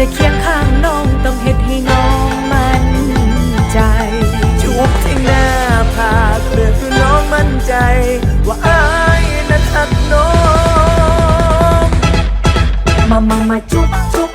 ต้องเฮ็ดให้น้องมันใจจูบที่หน้าผากเพื่อให้น้องมั่นใจ ว่าอายนั้นหักน้อง มามามาจุ๊บจุ๊บ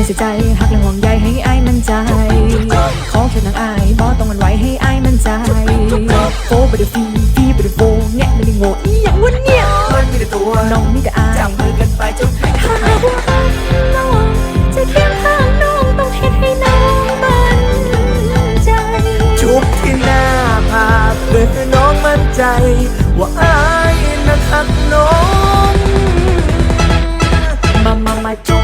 หักเลยเสียใจหักเลยห่วงใยให้อายมันใจ ขอแค่นางอายบอต้องมันไหวให้อายมันใจโฟไปเดฟีฟีไปเดโฟแงะไม่ได้โง่อีหยังวะเนี่ยมันมีแต่ตัวน้องมีแต่อายจับมือกันไปจนให้ถ้าหากว่าน้องจะเคียงข้างน้องต้องเฮ็ดให้น้องมันใจจุบที่หน้าผากเพื่อให้น้องมั่นใจ ว่าอายนั้นหักน้องมามามาจุ๊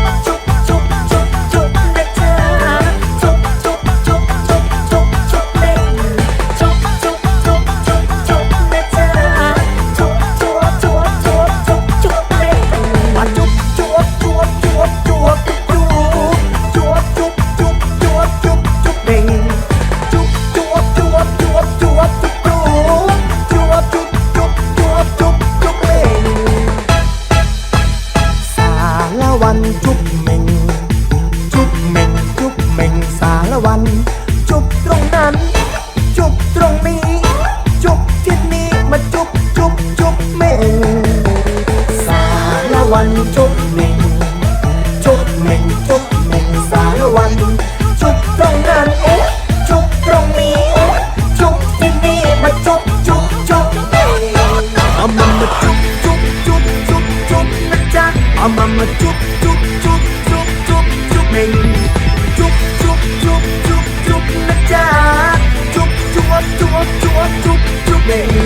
ละวัน จุบตรงนั้น จุบตรงนี้ จุบที่นี้มาจุบจุบจุบเม่งสารวันจุบเม่งจุบเม่งจุบเม่งสารวัน จุบตรงนั้นเอ๊จุบตรงนี้เอ๊จุบที่นี้มาจุบจุบจุบเม่งเอามันมาจุบจุบจุบจุบจุบนะจ๊ะเอามันมาจุบจุบจุบจุบจุบจุบเม่ง จุ๊บจุ๊บจุ๊บนะจ๊ะจุ๊บจุ๊บจุ๊บจุ๊บจุ๊บจุ๊บม่